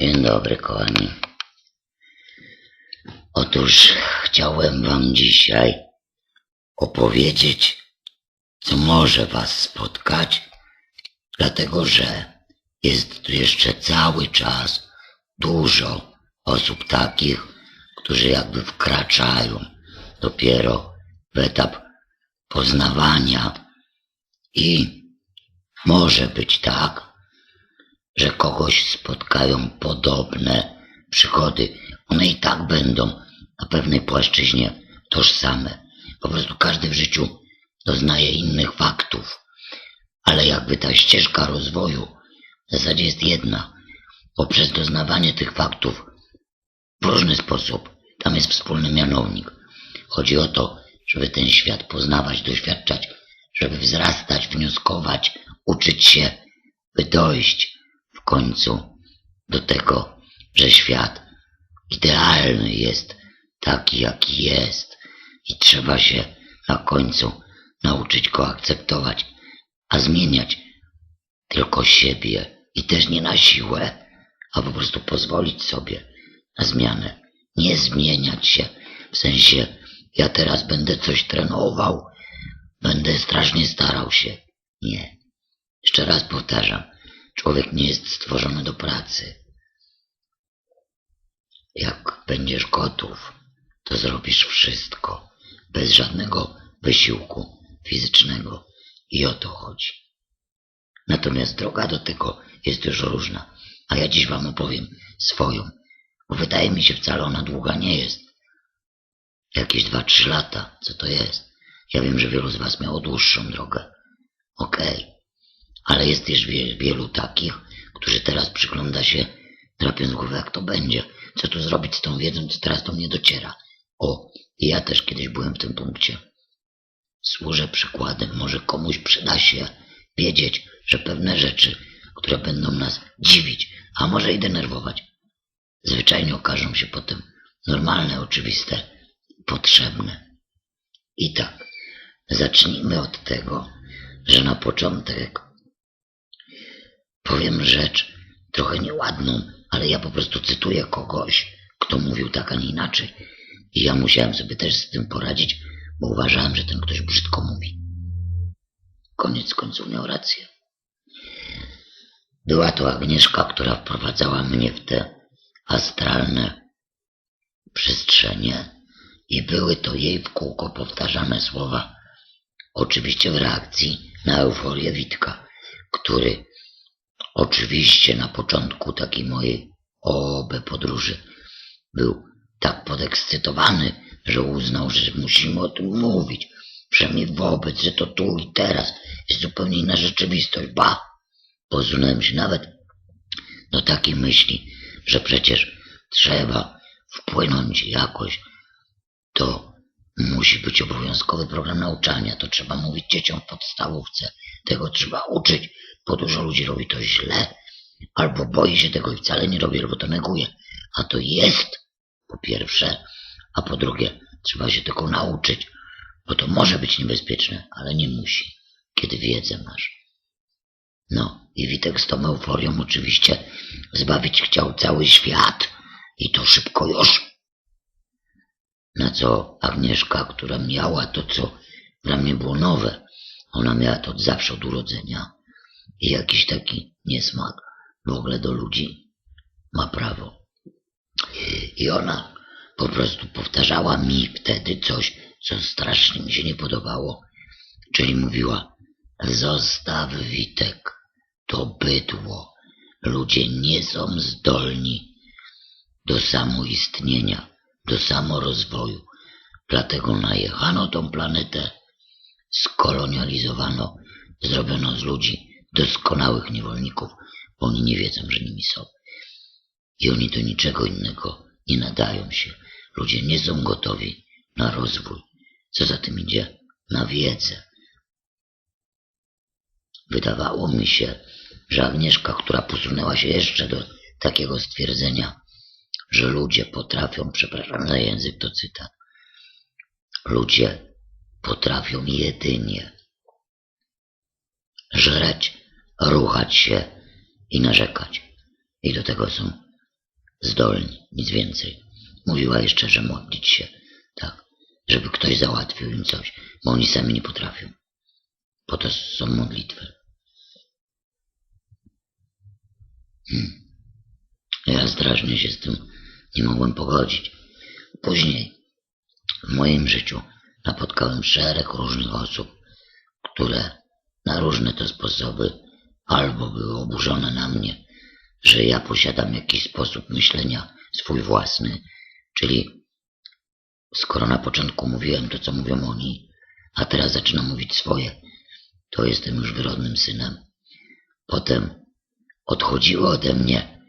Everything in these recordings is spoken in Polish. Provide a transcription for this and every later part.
Dzień dobry, kochani. Otóż chciałem wam dzisiaj opowiedzieć, co może was spotkać, dlatego że jest tu jeszcze cały czas dużo osób takich, którzy jakby wkraczają dopiero w etap poznawania i może być tak, że kogoś spotkają podobne przygody. One i tak będą na pewnej płaszczyźnie tożsame. Po prostu każdy w życiu doznaje innych faktów, ale jakby ta ścieżka rozwoju w zasadzie jest jedna. Poprzez doznawanie tych faktów w różny sposób, tam jest wspólny mianownik. Chodzi o to, żeby ten świat poznawać, doświadczać, żeby wzrastać, wnioskować, uczyć się, by dojść końcu do tego, że świat idealny jest taki, jaki jest i trzeba się na końcu nauczyć go akceptować, a zmieniać tylko siebie i też nie na siłę, a po prostu pozwolić sobie na zmianę. Nie zmieniać się w sensie ja teraz będę coś trenował, będę strasznie starał się. Nie. Jeszcze raz powtarzam, człowiek nie jest stworzony do pracy. Jak będziesz gotów, to zrobisz wszystko, bez żadnego wysiłku fizycznego. I o to chodzi. Natomiast droga do tego jest już różna, a ja dziś wam opowiem swoją, bo wydaje mi się wcale ona długa nie jest. Jakieś dwa, trzy lata, co to jest? Ja wiem, że wielu z was miało dłuższą drogę. Okej, ale jest też wie, wielu takich, którzy teraz przygląda się, trapiąc głowę, jak to będzie, co tu zrobić z tą wiedzą, co teraz do mnie dociera. O, ja też kiedyś byłem w tym punkcie. Służę przykładem, może komuś przyda się wiedzieć, że pewne rzeczy, które będą nas dziwić, a może i denerwować, zwyczajnie okażą się potem normalne, oczywiste, potrzebne. I tak, zacznijmy od tego, że na początek powiem rzecz trochę nieładną, ale ja po prostu cytuję kogoś, kto mówił tak, a nie inaczej. I ja musiałem sobie też z tym poradzić, bo uważałem, że ten ktoś brzydko mówi. Koniec końców miał rację. Była to Agnieszka, która wprowadzała mnie w te astralne przestrzenie i były to jej w kółko powtarzane słowa, oczywiście w reakcji na euforię Witka, który oczywiście na początku takiej mojej OB podróży był tak podekscytowany, że uznał, że musimy o tym mówić, przynajmniej wobec, że to tu i teraz jest zupełnie inna rzeczywistość. Ba! Posunąłem się nawet do takiej myśli, że przecież trzeba wpłynąć jakoś. To musi być obowiązkowy program nauczania, to trzeba mówić dzieciom w podstawówce, tego trzeba uczyć, bo dużo ludzi robi to źle, albo boi się tego i wcale nie robi, albo to neguje. A to jest, po pierwsze, a po drugie, trzeba się tego nauczyć, bo to może być niebezpieczne, ale nie musi, kiedy wiedzę masz. No, i Witek z tą euforią oczywiście zbawić chciał cały świat i to szybko już. Na co Agnieszka, która miała to, co dla mnie było nowe, ona miała to od zawsze od urodzenia i jakiś taki niesmak w ogóle do ludzi ma prawo. I ona po prostu powtarzała mi wtedy coś, co strasznie mi się nie podobało. Czyli mówiła, zostaw Witek, to bydło. Ludzie nie są zdolni do samoistnienia, do samorozwoju. Dlatego najechano tą planetę, skolonializowano, zrobiono z ludzi doskonałych niewolników, bo oni nie wiedzą, że nimi są. I oni do niczego innego nie nadają się. Ludzie nie są gotowi na rozwój. Co za tym idzie? Na wiedzę. Wydawało mi się, że Agnieszka, która posunęła się jeszcze do takiego stwierdzenia, że ludzie potrafią, przepraszam za język, to cytat, ludzie potrafią jedynie żreć, ruchać się i narzekać. I do tego są zdolni, nic więcej. Mówiła jeszcze, że modlić się, tak, żeby ktoś załatwił im coś, bo oni sami nie potrafią. Po to są modlitwy. Hmm. Ja strasznie się z tym nie mogłem pogodzić. Później w moim życiu napotkałem szereg różnych osób, które na różne te sposoby albo były oburzone na mnie, że ja posiadam jakiś sposób myślenia swój własny, czyli skoro na początku mówiłem to, co mówią oni, a teraz zaczynam mówić swoje, to jestem już wyrodnym synem. Potem odchodziły ode mnie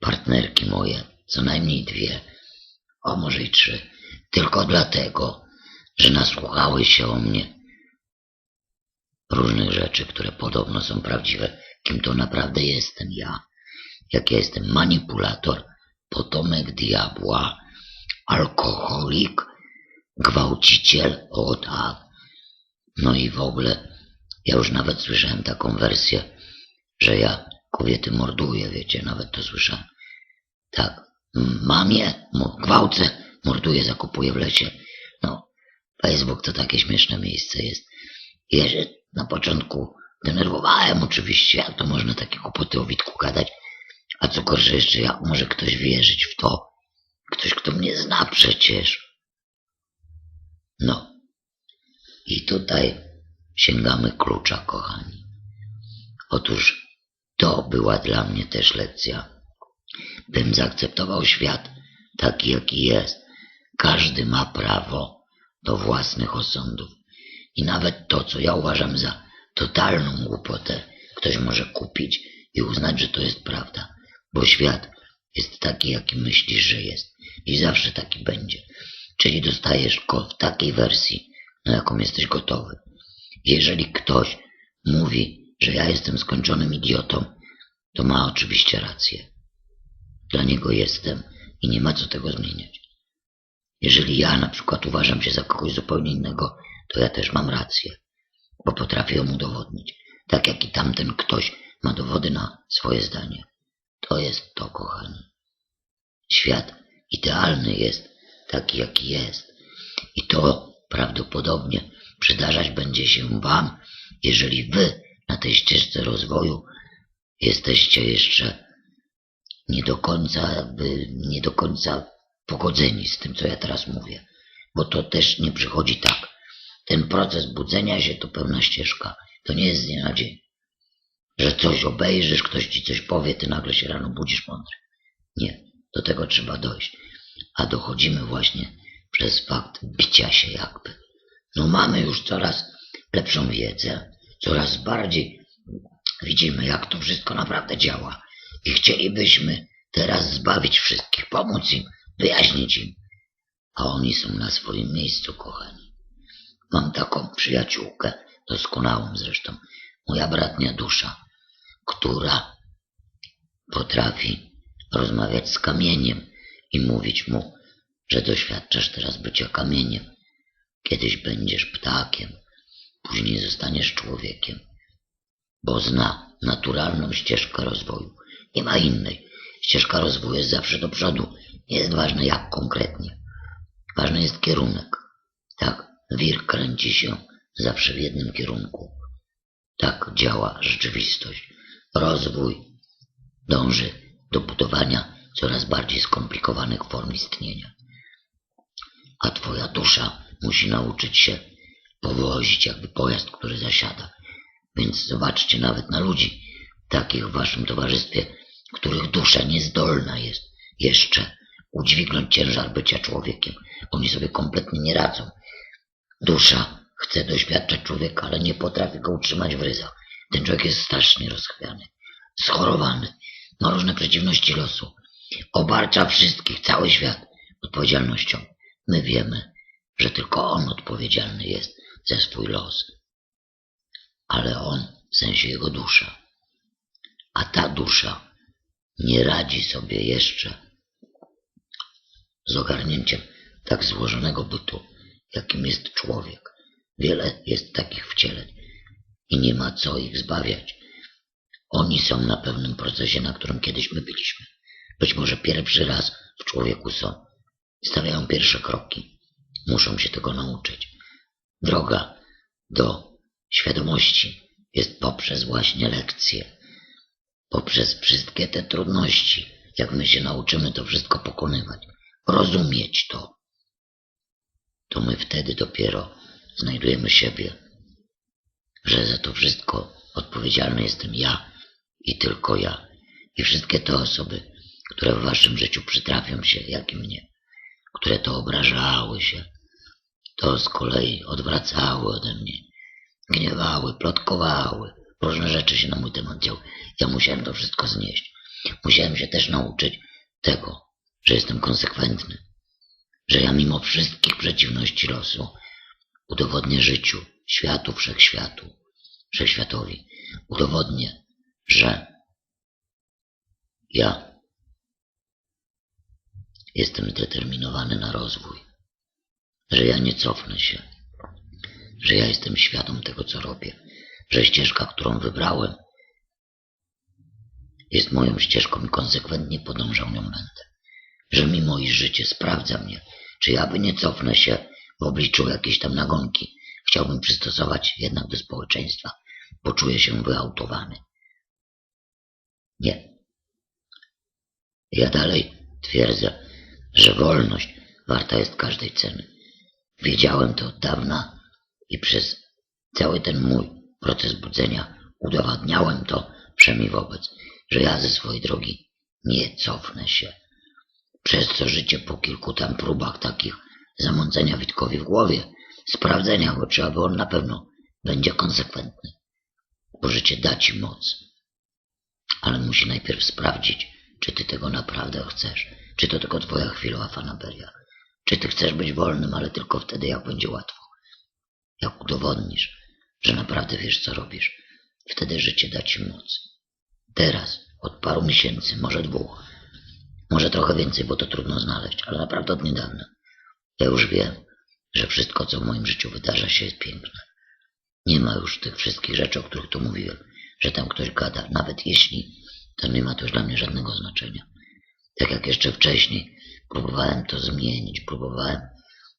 partnerki moje, co najmniej dwie, a może i trzy, tylko dlatego, że nasłuchały się o mnie różnych rzeczy, które podobno są prawdziwe, kim to naprawdę jestem ja. Jak ja jestem manipulator, potomek diabła, alkoholik, gwałciciel, o tak. No i w ogóle, ja już nawet słyszałem taką wersję, że ja kobiety morduję, wiecie, nawet to słyszałem. Tak, mamie, gwałcę, morduję, zakupuję w lesie. No, Facebook to takie śmieszne miejsce jest. Się na początku denerwowałem oczywiście, jak to można takie kłopoty o Witku gadać, a co gorsze jeszcze, jak może ktoś wierzyć w to? Ktoś, kto mnie zna przecież. No. I tutaj sięgamy klucza, kochani. Otóż to była dla mnie też lekcja. Bym zaakceptował świat taki, jaki jest. Każdy ma prawo do własnych osądów. I nawet to, co ja uważam za totalną głupotę, ktoś może kupić i uznać, że to jest prawda. Bo świat jest taki, jaki myślisz, że jest. I zawsze taki będzie. Czyli dostajesz go w takiej wersji, na jaką jesteś gotowy. Jeżeli ktoś mówi, że ja jestem skończonym idiotą, to ma oczywiście rację. Dla niego jestem i nie ma co tego zmieniać. Jeżeli ja na przykład uważam się za kogoś zupełnie innego, to ja też mam rację, bo potrafię ją udowodnić, tak jak i tamten ktoś ma dowody na swoje zdanie. To jest to, kochani. Świat idealny jest taki, jaki jest. I to prawdopodobnie przydarzać będzie się Wam, jeżeli Wy na tej ścieżce rozwoju jesteście jeszcze nie do końca, nie do końca pogodzeni z tym, co ja teraz mówię. Bo to też nie przychodzi tak. Ten proces budzenia się to pełna ścieżka. To nie jest z dnia na dzień. Że coś obejrzysz, ktoś ci coś powie, ty nagle się rano budzisz mądry. Nie, do tego trzeba dojść. A dochodzimy właśnie przez fakt bicia się jakby. No mamy już coraz lepszą wiedzę, coraz bardziej widzimy, jak to wszystko naprawdę działa. I chcielibyśmy teraz zbawić wszystkich, pomóc im, wyjaśnić im. A oni są na swoim miejscu, kochani. Mam taką przyjaciółkę, doskonałą zresztą, moja bratnia dusza, która potrafi rozmawiać z kamieniem i mówić mu, że doświadczasz teraz bycia kamieniem. Kiedyś będziesz ptakiem, później zostaniesz człowiekiem, bo zna naturalną ścieżkę rozwoju. Nie ma innej. Ścieżka rozwoju jest zawsze do przodu. Nie jest ważne jak konkretnie. Ważny jest kierunek. Tak, wir kręci się zawsze w jednym kierunku. Tak działa rzeczywistość. Rozwój dąży do budowania coraz bardziej skomplikowanych form istnienia. A twoja dusza musi nauczyć się powozić jakby pojazd, który zasiada. Więc zobaczcie nawet na ludzi, takich w waszym towarzystwie, których dusza niezdolna jest jeszcze udźwignąć ciężar bycia człowiekiem. Oni sobie kompletnie nie radzą. Dusza chce doświadczać człowieka, ale nie potrafi go utrzymać w ryzach. Ten człowiek jest strasznie rozchwiany, schorowany, ma różne przeciwności losu. Obarcza wszystkich, cały świat odpowiedzialnością. My wiemy, że tylko on odpowiedzialny jest za swój los. Ale on, w sensie jego dusza. A ta dusza nie radzi sobie jeszcze z ogarnięciem tak złożonego bytu, jakim jest człowiek. Wiele jest takich wcieleń i nie ma co ich zbawiać. Oni są na pewnym procesie, na którym kiedyś my byliśmy. być może pierwszy raz w człowieku są. Stawiają pierwsze kroki. Muszą się tego nauczyć. Droga do świadomości jest poprzez właśnie lekcje, poprzez wszystkie te trudności, jak my się nauczymy to wszystko pokonywać, rozumieć to, to my wtedy dopiero znajdujemy siebie, że za to wszystko odpowiedzialny jestem ja i tylko ja i wszystkie te osoby, które w waszym życiu przytrafią się, jak i mnie, które to obrażały się, to z kolei odwracały ode mnie, gniewały, plotkowały, różne rzeczy się na mój temat działy. Ja musiałem to wszystko znieść. Musiałem się też nauczyć tego, że jestem konsekwentny, że ja mimo wszystkich przeciwności losu udowodnię życiu, światu, wszechświatu, wszechświatowi, udowodnię, że ja jestem zdeterminowany na rozwój, że ja nie cofnę się, że ja jestem świadom tego, co robię, że ścieżka, którą wybrałem, jest moją ścieżką i konsekwentnie podążał nią będę. Że mimo iż życie sprawdza mnie, czy ja by nie cofnę się w obliczu jakiejś tam nagonki, chciałbym przystosować jednak do społeczeństwa, bo czuję się wyautowany. Nie. Ja dalej twierdzę, że wolność warta jest każdej ceny. Wiedziałem to od dawna i przez cały ten mój proces budzenia udowadniałem to przemi wobec, że ja ze swojej drogi nie cofnę się. Przez co życie po kilku tam próbach takich zamącenia Witkowi w głowie, sprawdzenia go, czy aby on na pewno będzie konsekwentny. Bo życie da ci moc, ale musi najpierw sprawdzić, czy ty tego naprawdę chcesz, czy to tylko twoja chwilowa fanaberia, czy ty chcesz być wolnym, ale tylko wtedy, jak będzie łatwo. Jak udowodnisz, że naprawdę wiesz, co robisz, wtedy życie da ci moc. Teraz, od paru miesięcy, może dwóch, trochę więcej, bo to trudno znaleźć, ale naprawdę od niedawna. Ja już wiem, że wszystko, co w moim życiu wydarza się, jest piękne. Nie ma już tych wszystkich rzeczy, o których tu mówiłem, że tam ktoś gada, nawet jeśli, to nie ma to już dla mnie żadnego znaczenia. Tak jak jeszcze wcześniej, próbowałem to zmienić, próbowałem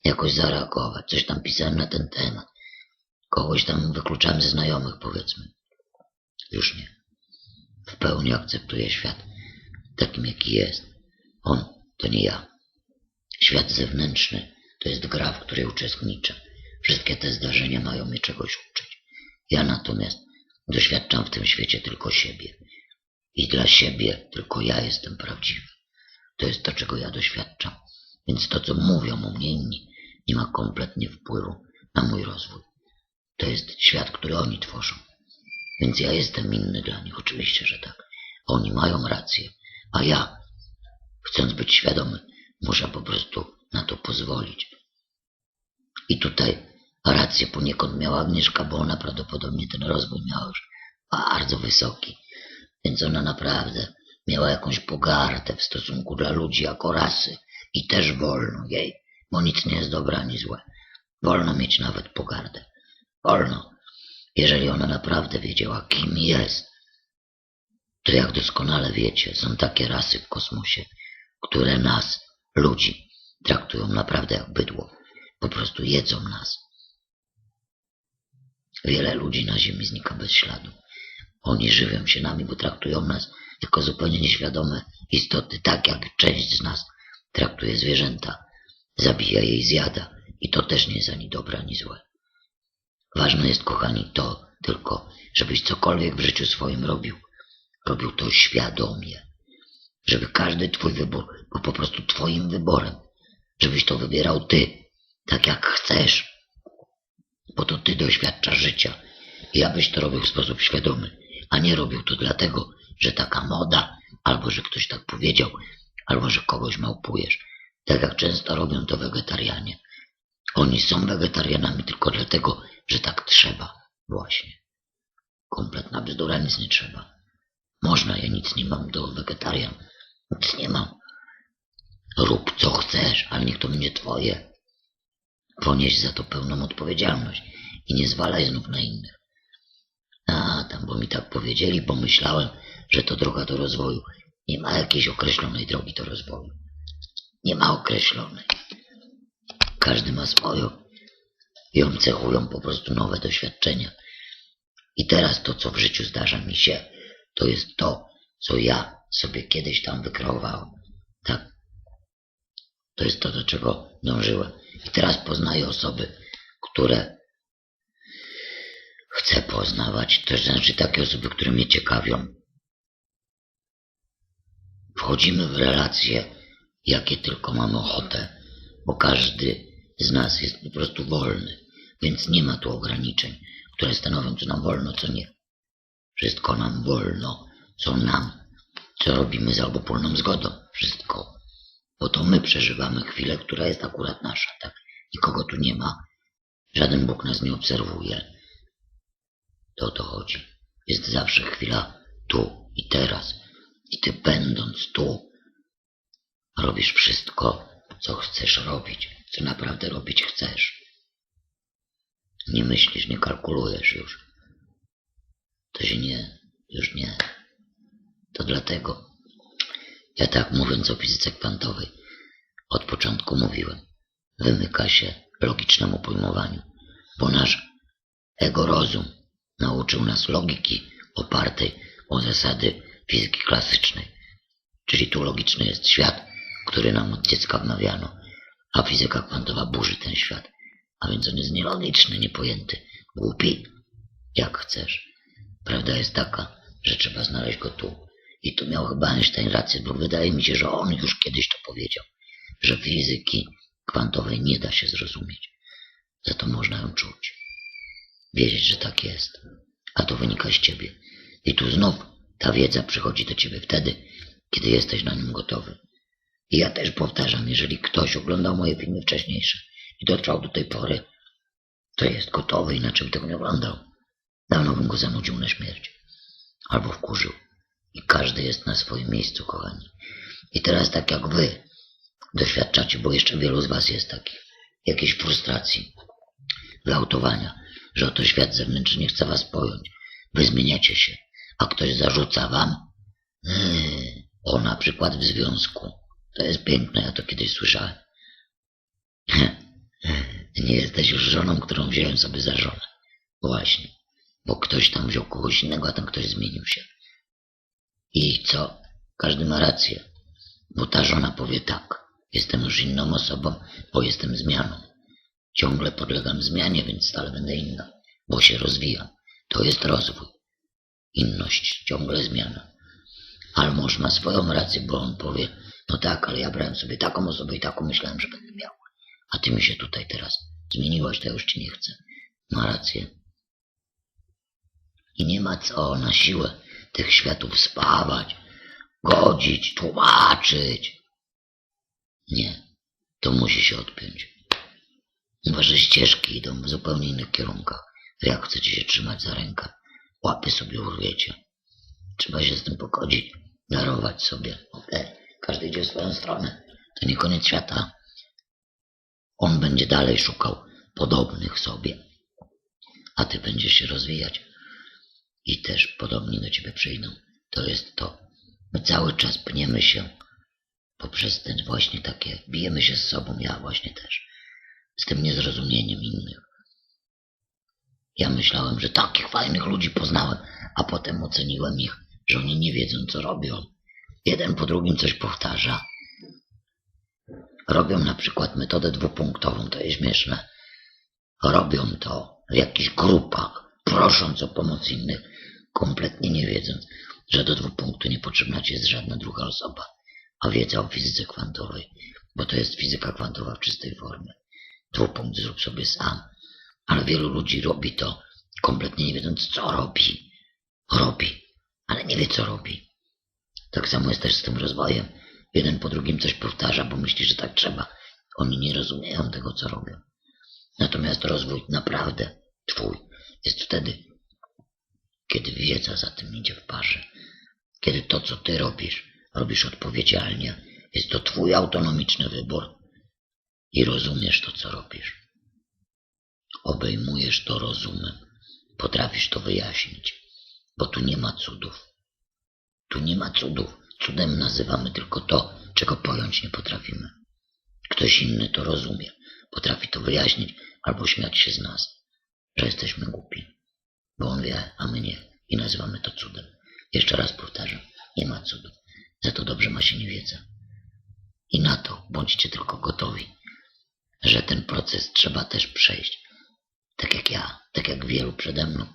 jakoś zareagować, coś tam pisałem na ten temat. Kogoś tam wykluczałem ze znajomych, powiedzmy. Już nie. W pełni akceptuję świat takim, jaki jest. On to nie ja. Świat zewnętrzny to jest gra, w której uczestniczę. Wszystkie te zdarzenia mają mnie czegoś uczyć. Ja natomiast doświadczam w tym świecie tylko siebie. I dla siebie tylko ja jestem prawdziwy. To jest to, czego ja doświadczam. Więc to, co mówią o mnie inni, nie ma kompletnie wpływu na mój rozwój. To jest świat, który oni tworzą. Więc ja jestem inny dla nich, oczywiście, że tak. Oni mają rację, a ja, chcąc być świadomy, muszę po prostu na to pozwolić. I tutaj rację poniekąd miała Agnieszka, bo ona prawdopodobnie ten rozwój miała już bardzo wysoki. Więc ona naprawdę miała jakąś pogardę w stosunku dla ludzi jako rasy. I też wolno jej, bo nic nie jest dobre ani złe. Wolno mieć nawet pogardę. Wolno, jeżeli ona naprawdę wiedziała, kim jest. To jak doskonale wiecie, są takie rasy w kosmosie, które nas, ludzi, traktują naprawdę jak bydło. Po prostu jedzą nas. Wiele ludzi na Ziemi znika bez śladu. Oni żywią się nami, bo traktują nas jako zupełnie nieświadome istoty, tak jak część z nas traktuje zwierzęta. Zabija je i zjada. I to też nie jest ani dobre, ani złe. Ważne jest, kochani, to tylko, żebyś cokolwiek w życiu swoim robił, robił to świadomie. Żeby każdy twój wybór był po prostu twoim wyborem. Żebyś to wybierał ty, tak jak chcesz. Bo to ty doświadczasz życia. I abyś to robił w sposób świadomy, a nie robił to dlatego, że taka moda, albo że ktoś tak powiedział, albo że kogoś małpujesz. Tak jak często robią to wegetarianie. Oni są wegetarianami tylko dlatego, że tak trzeba. Właśnie. Kompletna bzdura, nic nie trzeba. Można, ja nic nie mam do wegetarian. Nic nie mam. Rób co chcesz, ale niech to będzie twoje. Ponieś za to pełną odpowiedzialność i nie zwalaj znów na innych. A, tam, bo mi tak powiedzieli, pomyślałem, że to droga do rozwoju. Nie ma jakiejś określonej drogi do rozwoju. Nie ma określonej. Każdy ma swoją. Ją cechują po prostu nowe doświadczenia. I teraz to, co w życiu zdarza mi się, to jest to, co ja sobie kiedyś tam wykreowałem. Tak. To jest to, do czego dążyłem. I teraz poznaję osoby, które chcę poznawać. To znaczy takie osoby, które mnie ciekawią. Wchodzimy w relacje, jakie tylko mamy ochotę, bo każdy z nas jest po prostu wolny, więc nie ma tu ograniczeń, które stanowią, co nam wolno, co nie. Wszystko nam wolno, co nam, co robimy z obopólną zgodą. Wszystko. Bo to my przeżywamy chwilę, która jest akurat nasza, tak? Nikogo tu nie ma. Żaden Bóg nas nie obserwuje. To o to chodzi. Jest zawsze chwila tu i teraz. I ty będąc tu, robisz wszystko, co chcesz robić, co naprawdę robić chcesz. Nie myślisz, nie kalkulujesz już. To się nie, już nie. To dlatego. Ja tak mówiąc o fizyce kwantowej, od początku mówiłem, wymyka się logicznemu pojmowaniu, bo nasz ego rozum nauczył nas logiki opartej o zasady fizyki klasycznej. Czyli tu logiczny jest świat, który nam od dziecka wmawiano, a fizyka kwantowa burzy ten świat. A więc on jest nielogiczny, niepojęty, głupi, jak chcesz. Prawda jest taka, że trzeba znaleźć go tu. I tu miał chyba Einstein rację, bo wydaje mi się, że on już kiedyś to powiedział, że fizyki kwantowej nie da się zrozumieć. Za to można ją czuć. Wiedzieć, że tak jest. A to wynika z ciebie. I tu znów ta wiedza przychodzi do ciebie wtedy, kiedy jesteś na nią gotowy. I ja też powtarzam, jeżeli ktoś oglądał moje filmy wcześniejsze i dotrwał do tej pory, to jest gotowy, inaczej by tego nie oglądał. Dawno bym go zanudził na śmierć. Albo wkurzył. I każdy jest na swoim miejscu, kochani. I teraz tak jak wy doświadczacie, bo jeszcze wielu z was jest takich, jakiejś frustracji, wyautowania, że oto świat zewnętrzny nie chce was pojąć. Wy zmieniacie się, a ktoś zarzuca wam, yy, o na przykład w związku. To jest piękne, ja to kiedyś słyszałem. Nie jesteś już żoną, którą wziąłem sobie za żonę. Właśnie, bo ktoś tam wziął kogoś innego, a ten ktoś zmienił się. I co? Każdy ma rację, bo ta żona powie tak. Jestem już inną osobą, bo jestem zmianą. Ciągle podlegam zmianie, więc stale będę inna, bo się rozwijam. To jest rozwój. Inność, ciągle zmiana. Ale mąż ma swoją rację, bo on powie, no tak, ale ja brałem sobie taką osobę i taką myślałem, że będę miał. A ty mi się tutaj teraz zmieniłaś, to ja już ci nie chcę. Ma rację. I nie ma co na siłę tych światów spawać, godzić, tłumaczyć. Nie, to musi się odpiąć. Wasze ścieżki idą w zupełnie innych kierunkach. Jak chcecie się trzymać za rękę? Łapy sobie urwiecie. Trzeba się z tym pogodzić, darować sobie. Okej, każdy idzie w swoją stronę. To nie koniec świata. On będzie dalej szukał podobnych sobie, a ty będziesz się rozwijać i też podobni do ciebie przyjdą. To jest to. My cały czas pniemy się poprzez ten właśnie takie, bijemy się z sobą, ja właśnie też, z tym niezrozumieniem innych. Ja myślałem, że takich fajnych ludzi poznałem, a potem oceniłem ich, że oni nie wiedzą, co robią. Jeden po drugim coś powtarza. Robią na przykład metodę dwupunktową, to jest śmieszne. Robią to w jakichś grupach, prosząc o pomoc innych, kompletnie nie wiedząc, że do dwupunktu nie potrzebna ci jest żadna druga osoba, a wiedza o fizyce kwantowej, bo to jest fizyka kwantowa w czystej formie. Dwupunkt zrób sobie sam, ale wielu ludzi robi to, kompletnie nie wiedząc, co robi. Robi, ale nie wie, co robi. Tak samo jest też z tym rozwojem. Jeden po drugim coś powtarza, bo myśli, że tak trzeba. Oni nie rozumieją tego, co robią. Natomiast rozwój naprawdę twój jest wtedy, kiedy wiedza za tym idzie w parze. Kiedy to, co ty robisz, robisz odpowiedzialnie. Jest to twój autonomiczny wybór i rozumiesz to, co robisz. Obejmujesz to rozumem. Potrafisz to wyjaśnić, bo tu nie ma cudów. Tu nie ma cudów. Cudem nazywamy tylko to, czego pojąć nie potrafimy. Ktoś inny to rozumie, potrafi to wyjaśnić albo śmiać się z nas, że jesteśmy głupi. Bo on wie, a my nie i nazywamy to cudem. Jeszcze raz powtarzam, nie ma cudu. Za to dobrze ma się niewiedza. I na to bądźcie tylko gotowi, że ten proces trzeba też przejść. Tak jak ja, tak jak wielu przede mną.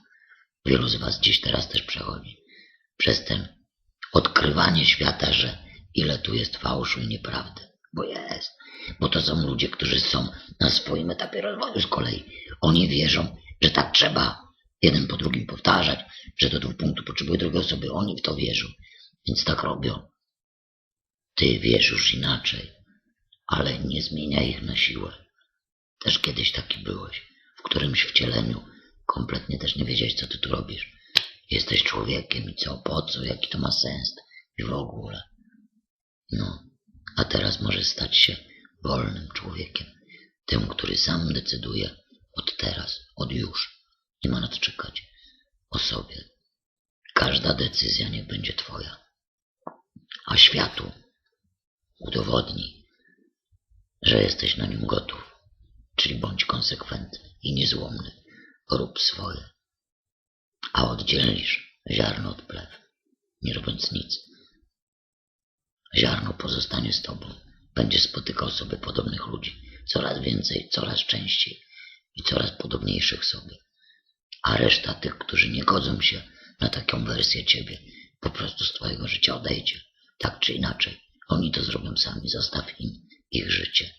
Wielu z was gdzieś teraz też przechodzi. Przez ten odkrywanie świata, że ile tu jest fałszu i nieprawdy. Bo jest. Bo to są ludzie, którzy są na swoim etapie rozwoju z kolei. Oni wierzą, że tak trzeba jeden po drugim powtarzać, że do dwóch punktów potrzebuje drugiej osoby. Oni w to wierzą, więc tak robią. Ty wiesz już inaczej, ale nie zmienia ich na siłę. Też kiedyś taki byłeś, w którymś wcieleniu kompletnie też nie wiedziałeś, co ty tu robisz. Jesteś człowiekiem i co, po co, jaki to ma sens i w ogóle. No, a teraz możesz stać się wolnym człowiekiem. Tym, który sam decyduje od teraz, od już. Nie ma na to czekać. O sobie. Każda decyzja niech będzie twoja. A światu udowodnij, że jesteś na nim gotów. Czyli bądź konsekwentny i niezłomny. Rób swoje. A oddzielisz ziarno od plew, nie robiąc nic. Ziarno pozostanie z tobą. Będzie spotykał sobie podobnych ludzi. Coraz więcej, coraz częściej i coraz podobniejszych sobie. A reszta tych, którzy nie godzą się na taką wersję ciebie, po prostu z twojego życia odejdzie. Tak czy inaczej. Oni to zrobią sami. Zostaw im ich życie.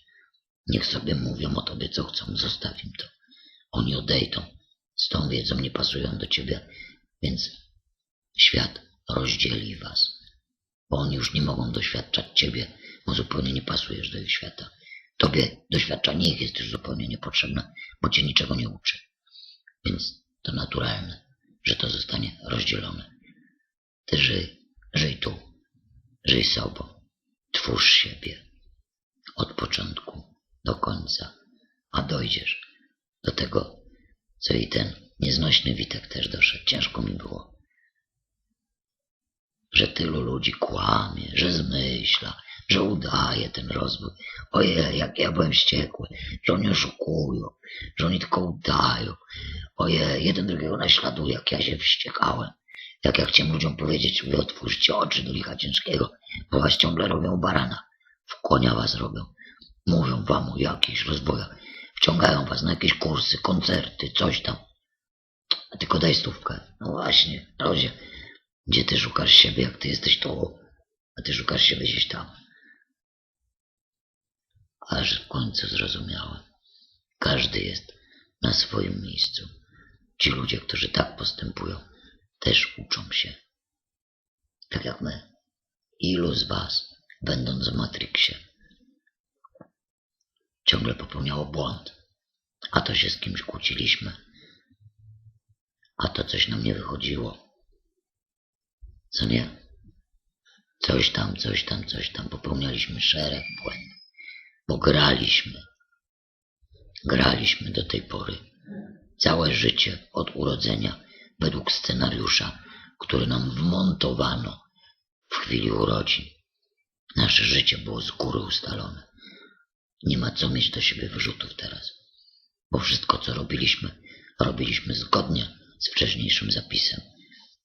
Niech sobie mówią o tobie, co chcą. Zostaw im to. Oni odejdą. Z tą wiedzą nie pasują do ciebie, więc świat rozdzieli was. Bo oni już nie mogą doświadczać ciebie, bo zupełnie nie pasujesz do ich świata. Tobie doświadczanie ich jest już zupełnie niepotrzebne, bo cię niczego nie uczy. Więc to naturalne, że to zostanie rozdzielone. Ty żyj, żyj tu, żyj sobą, twórz siebie od początku do końca, a dojdziesz do tego, co i ten nieznośny Witek też doszedł. Ciężko mi było, że tylu ludzi kłamie, że zmyśla, że udaje ten rozwój. Ojej, jak ja byłem wściekły, że oni oszukują, że oni tylko udają. Ojej, jeden drugiego naśladuje, jak ja się wściekałem. Jak ja chciałem ludziom powiedzieć, wy otwórzcie oczy do licha ciężkiego, bo was ciągle robią barana. W konia was robią. Mówią wam o jakichś rozwojach. Wciągają was na jakieś kursy, koncerty, coś tam. A tylko daj stówkę. No właśnie, Rozie, gdzie ty szukasz siebie, jak ty jesteś tu, a ty szukasz siebie gdzieś tam. Aż w końcu zrozumiałem. Każdy jest na swoim miejscu. Ci ludzie, którzy tak postępują, też uczą się. Tak jak my. Ilu z was, będąc w Matrixie, ciągle popełniało błąd, a to się z kimś kłóciliśmy, a to coś nam nie wychodziło. Co nie? Coś tam, coś tam, coś tam. Popełnialiśmy szereg błędów, bo graliśmy. Graliśmy do tej pory. Całe życie od urodzenia według scenariusza, który nam wmontowano w chwili urodzin. Nasze życie było z góry ustalone. Nie ma co mieć do siebie wyrzutów teraz, bo wszystko, co robiliśmy, robiliśmy zgodnie z wcześniejszym zapisem.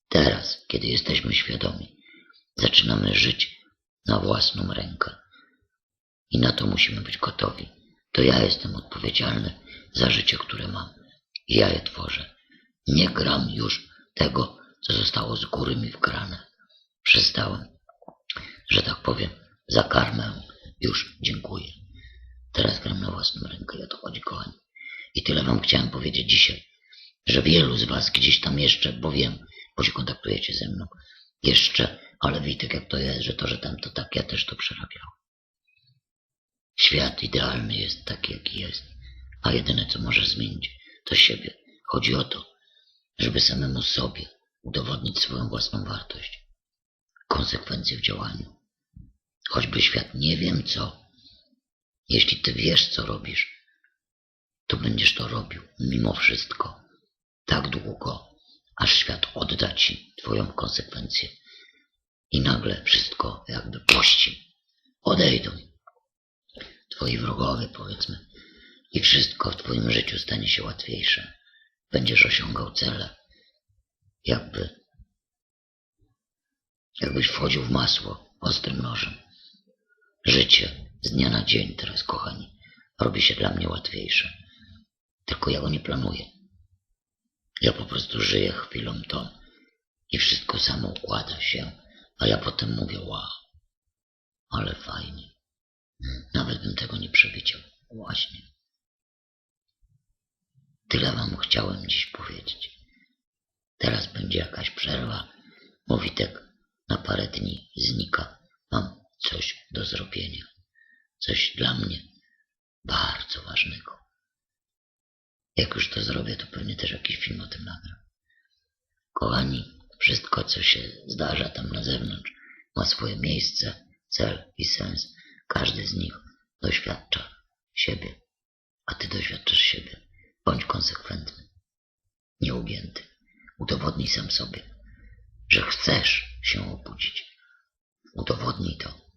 Teraz, kiedy jesteśmy świadomi, zaczynamy żyć na własną rękę. I na to musimy być gotowi. To ja jestem odpowiedzialny za życie, które mam. I ja je tworzę. Nie gram już tego, co zostało z góry mi wgrane. Przestałem, że tak powiem, za karmę już dziękuję. Teraz gram na własną rękę i o to chodzi, kochani. I tyle wam chciałem powiedzieć dzisiaj, że wielu z was gdzieś tam jeszcze, bo wiem, bo się kontaktujecie ze mną, jeszcze, ale Witek jak to jest, że to, że tam to tak, ja też to przerabiałem. Świat idealny jest taki, jaki jest, a jedyne, co możesz zmienić, to siebie. Chodzi o to, żeby samemu sobie udowodnić swoją własną wartość, konsekwencje w działaniu. Choćby świat nie wiem co, jeśli ty wiesz, co robisz, to będziesz to robił mimo wszystko tak długo, aż świat odda ci twoją konsekwencję. I nagle wszystko jakby puści. Odejdą. Twoi wrogowie, powiedzmy. I wszystko w twoim życiu stanie się łatwiejsze. Będziesz osiągał cele. Jakby... Jakbyś wchodził w masło ostrym nożem. Życie z dnia na dzień teraz, kochani, robi się dla mnie łatwiejsze. Tylko ja go nie planuję. Ja po prostu żyję chwilą tą i wszystko samo układa się, a ja potem mówię, wow, ale fajnie. Nawet bym tego nie przewidział. Właśnie. Tyle wam chciałem dziś powiedzieć. Teraz będzie jakaś przerwa. Mowitek na parę dni znika. Mam coś do zrobienia. Coś dla mnie bardzo ważnego. Jak już to zrobię, to pewnie też jakiś film o tym nagram. Kochani, wszystko, co się zdarza tam na zewnątrz, ma swoje miejsce, cel i sens. Każdy z nich doświadcza siebie, a ty doświadczasz siebie. Bądź konsekwentny, nieugięty. Udowodnij sam sobie, że chcesz się obudzić. Udowodnij to.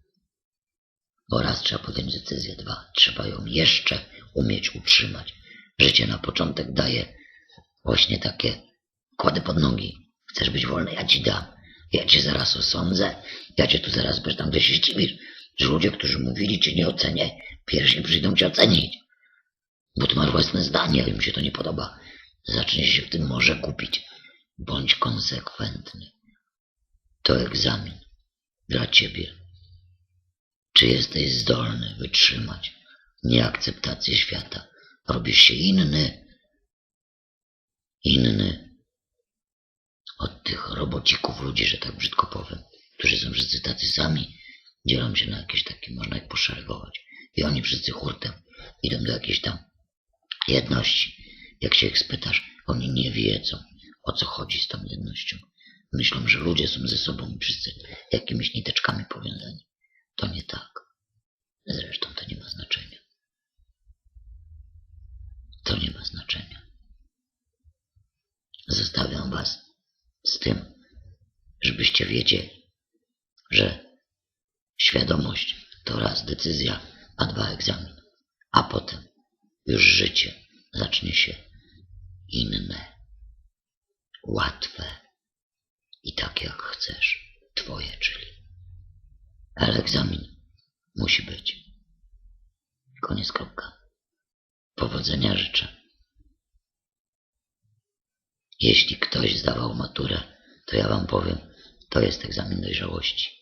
Bo raz trzeba podjąć decyzję, dwa, trzeba ją jeszcze umieć utrzymać. Życie na początek daje właśnie takie kłady pod nogi. Chcesz być wolny, ja ci dam. Ja cię zaraz osądzę, ja cię tu zaraz będę tam gdzieś zdziwisz, że ludzie, którzy mówili cię nie ocenię, pierwsi przyjdą cię ocenić. Bo ty masz własne zdanie, im się to nie podoba. Zacznie się w tym może kupić. Bądź konsekwentny. To egzamin dla ciebie. Czy jesteś zdolny wytrzymać nieakceptację świata? Robisz się inny, inny od tych robocików ludzi, że tak brzydko powiem, którzy są wszyscy tacy sami, dzielą się na jakieś takie, można ich poszeregować. I oni wszyscy hurtem idą do jakiejś tam jedności. Jak się ich spytasz, oni nie wiedzą, o co chodzi z tą jednością. Myślą, że ludzie są ze sobą wszyscy jakimiś niteczkami powiązani. To nie tak. Zresztą to nie ma znaczenia. To nie ma znaczenia. Zostawiam was z tym, żebyście wiedzieli, że świadomość to raz decyzja, a dwa egzamin, a potem już życie zacznie się inne, łatwe i tak jak chcesz, twoje, czyli. Ale egzamin musi być. Koniec kropka. Powodzenia życzę. Jeśli ktoś zdawał maturę, to ja wam powiem, to jest egzamin dojrzałości.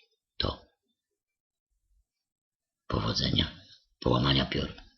Powodzenia, połamania piór.